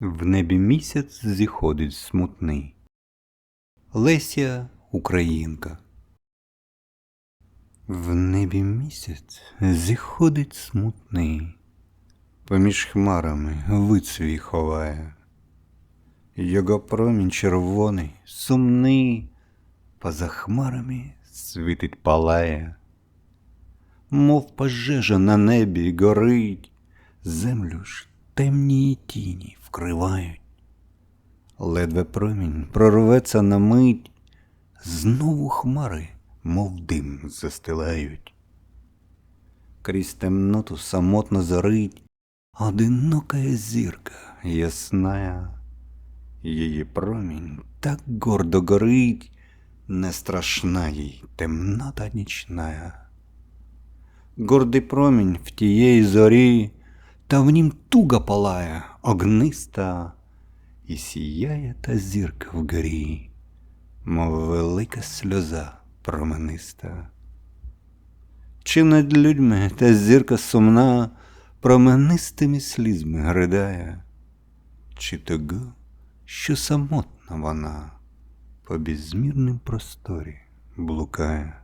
В небі місяць зіходить смутний. Леся Українка. В небі місяць зіходить смутний, поміж хмарами вид свій ховає. Його промінь червоний, сумний, поза хмарами світить палає, мов пожежа на небі горить, землю ж темні тіні вкривають. Ледве промінь прорветься на мить, знову хмари, мов дим, застилають. Крізь темноту самотно зорить одинокая зірка ясная. Її промінь так гордо горить, не страшна їй темнота нічная. Гордий промінь в тієї зорі, та в нім туга палає огниста, і сіяє та зірка вгорі, мов велика сльоза промениста. Чи над людьми та зірка сумна променистими слізьми гридає, чи того, що самотна вона по безмірним просторі блукає.